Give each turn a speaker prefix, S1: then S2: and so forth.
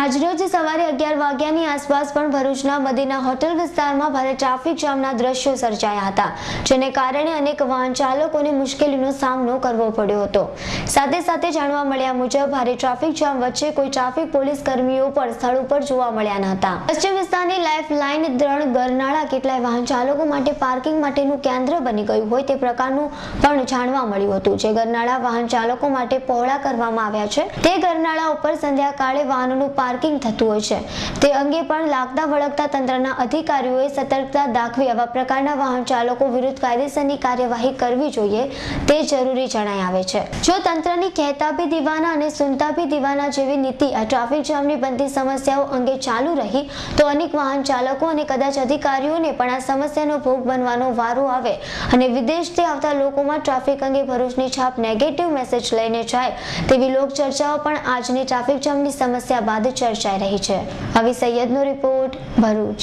S1: આજરોજ સવારે અગિયાર વાગ્યાની આસપાસ પણ ભરૂચના મદીના હોટેલ વિસ્તારમાં ભારે ટ્રાફિક જામના દ્રશ્યો સર્જાયા હતા, જેને કારણે અનેક વાહન ચાલકોને મુશ્કેલીનો સામનો કરવો પડ્યો હતો. સાથે સાથે જાણવા મળ્યા મુજબ, ભારે ટ્રાફિક જામ વચ્ચે કોઈ ટ્રાફિક પોલીસ કર્મીઓ પણ સ્થળ ઉપર જોવા મળ્યા ન હતા. પશ્ચિમ વિસ્તારની લાઇન ત્રણ ગરનાળા કેટલાય વાહન ચાલકો માટે પાર્કિંગ માટેનું કેન્દ્ર બની ગયું હોય તે પ્રકારનું પણ જાણવા મળ્યું હતું. જે ગરનાળા વાહન ચાલકો માટે પહોળા કરવામાં આવ્યા છે, તે ગરનાળા ઉપર સંધ્યાકાળે વાહનોનું પાર્કિંગ થતું હોય છે. તે અંગે પણ લાગતા વળગતા તંત્રના અધિકારીઓએ સતર્કતા દાખવી આવા પ્રકારના વાહન ચાલકો વિરુદ્ધ કાયદેસરની કાર્યવાહી કરવી જોઈએ તે જરૂરી જણાય આવે છે. જો તંત્રની કહેતા ભી દીવાના અને સુનતા ભી દીવાના જેવી નીતિ આ ટ્રાફિક જામની બનતી સમસ્યાઓ અંગે ચાલુ રહી, તો અનેક વાહન ચાલકો અને કદાચ અધિકારીઓને પણ આ સમસ્યાનો ભોગ બનવાનો વારો આવે અને વિદેશથી આવતા લોકોમાં ટ્રાફિક અંગે ભરૂચની છાપ નેગેટિવ મેસેજ લઈને જાય તેવી લોક ચર્ચાઓ પણ આજની ટ્રાફિક જામની સમસ્યા બાદ ચર્ચાઈ રહી છે. આવી સૈયદનો રિપોર્ટ ભરૂચ.